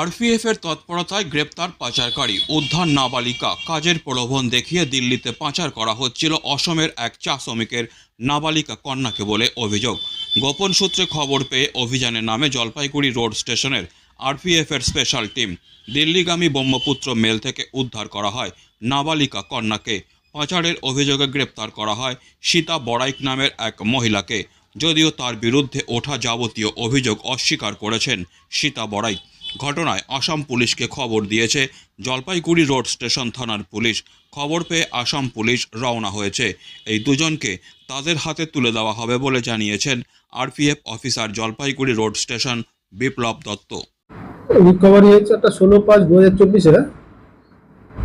RPF এর তৎপরতায় গ্রেপ্তার পাচারকারী, উদ্ধার নাবালিকা কাজের প্রলোভন দেখিয়ে দিল্লিতে পাচার করা হচ্ছিল অসমের এক চা শ্রমিকের নাবালিকা কন্যাকে বলে অভিযোগ। গোপন সূত্রে খবর পেয়ে অভিযানের নামে জলপাইগুড়ি রোড স্টেশনের আরপিএফ এর স্পেশাল টিম দিল্লিগামী ব্রহ্মপুত্র মেল থেকে উদ্ধার করা হয় নাবালিকা কন্যাকে। পাচারের অভিযোগে গ্রেপ্তার করা হয় সীতা বড়াইক নামের এক মহিলাকে। যদিও তার বিরুদ্ধে ওঠা যাবতীয় অভিযোগ অস্বীকার করেছেন সীতা বড়াইক। ঘটনায় আসাম পুলিশকে খবর দিয়েছে। জলপাইগুড়ি রোড স্টেশন থানার পুলিশ খবর পেয়ে আসাম পুলিশ রওনা হয়েছে। এই দুজনকে তাদের হাতে তুলে দেওয়া হবে বলে জানিয়েছেন RPF officer Jalpaiguri road station Biplab Dutta. Recovery হয়েছে একটা ষোলো পাঁচ দু হাজার চব্বিশে।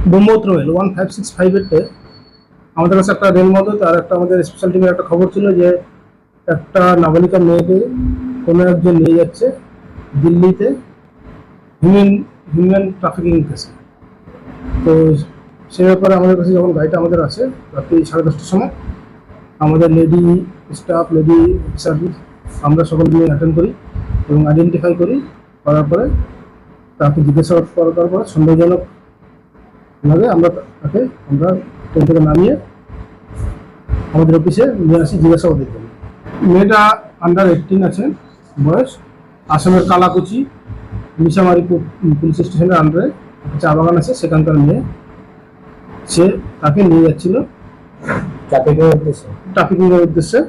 Brahmaputra mail one five six five এইটে আমাদের কাছে একটা রেল মতো আর একটা আমাদের স্পেশাল টিমের একটা খবর ছিল যে একটা নাবালিকা মেয়েকে কোনো একজন নিয়ে যাচ্ছে দিল্লিতে। হিউম্যান হিউম্যান ট্রাফিকিং কেসে তো সে ব্যাপারে আমাদের কাছে যখন গাড়িটা আমাদের আছে, রাত্রি সাড়ে দশটার সময়, আমাদের লেডি স্টাফ লেডি সার্ভিস আমরা সকল মিলে অ্যাটেন্ড করি এবং আইডেন্টিফাই করি, করার পরে তাকে জিজ্ঞাসাবাদ করার পরে সন্দেহজনক ভাবে আমরা তাকে, আমরা ট্রেন থেকে নামিয়ে আমাদের অফিসে নিয়ে আসি জিজ্ঞাসাবাদের জন্য মেয়েটা আন্ডার এইটিন আছে, বয়স। আসামের কালাকুচি। মিশামারি পুলিশ স্টেশনের আন্ডারে চা বাগান আছে সেখানকার মেয়ে সে তাকে নিয়ে যাচ্ছিল। ট্রাফিকের উদ্দেশ্যে? ট্রাফিকিং এর উদ্দেশ্যে।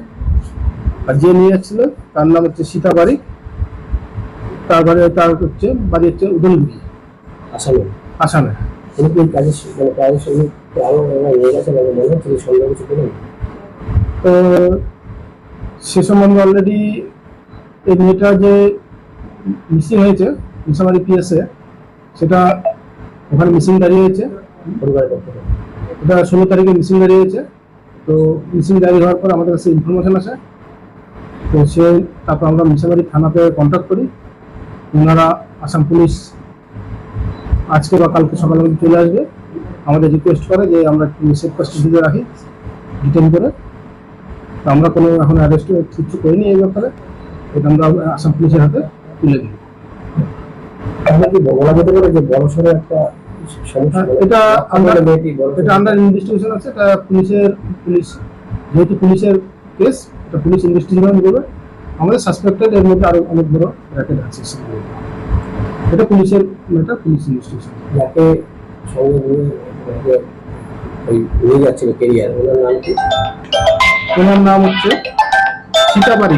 আর যে নিয়ে যাচ্ছিল তার নাম হচ্ছে সীতা বাড়ি তার বাড়ি তার হচ্ছে বাড়ি হচ্ছে উদলগুড়ি আসামে? আসামে। তিনি কি কাজের মানে কাজের সঙ্গে আরও নিয়ে গেছে মানে মনে হচ্ছে সন্দেহ কিছু করুন? তো সে সম্বন্ধে অলরেডি এই মেয়েটা যে মিসিং হয়েছে মিশামারি পিএসএ সেটা ওখানে মিসিং দাঁড়িয়েছে পরিবারের পক্ষ থেকে। ওটা ষোলো তারিখে মিসিং দাঁড়িয়েছে তো মিসিং দাঁড়িয়ে হওয়ার পর আমাদের কাছে ইনফরমেশন আছে তো সে তারপর আমরা মিশামারি থানাতে কন্ট্যাক্ট করি। ওনারা আসাম পুলিশ আজকে বা কালকে সকালে চলে আসবে। আমাদের রিকোয়েস্ট করে যে আমরা সেফ কাস্টডিতে রাখি। ডিটেন করে। তো আমরা কোনো এখন অ্যারেস্ট কিছু করিনি এই ব্যাপারে। এটা আমরা আসাম পুলিশের হাতে তুলে দিই। তাহলে কি বলা যেতে পারে যে বড় একটা সমস্যা হ্যাঁ, এটা আমরা আমরা মেয়েটি বড় এটা আন্ডার ইনভেস্টিগেশন আছে এটা পুলিশের পুলিশ যেহেতু পুলিশের কেস এটা পুলিশ ইনভেস্টিগেশন করবে আমাদের সাসপেক্টেড এর মধ্যে আরও অনেক বড় র্যাকেট আছে এটা পুলিশের এটা পুলিশ ইনভেস্টিগেশন যাকে সঙ্গে ওই নিয়ে যাচ্ছিল কেরিয়ার ওনার নাম কি? ওনার নাম হচ্ছে সীতাবাড়ি।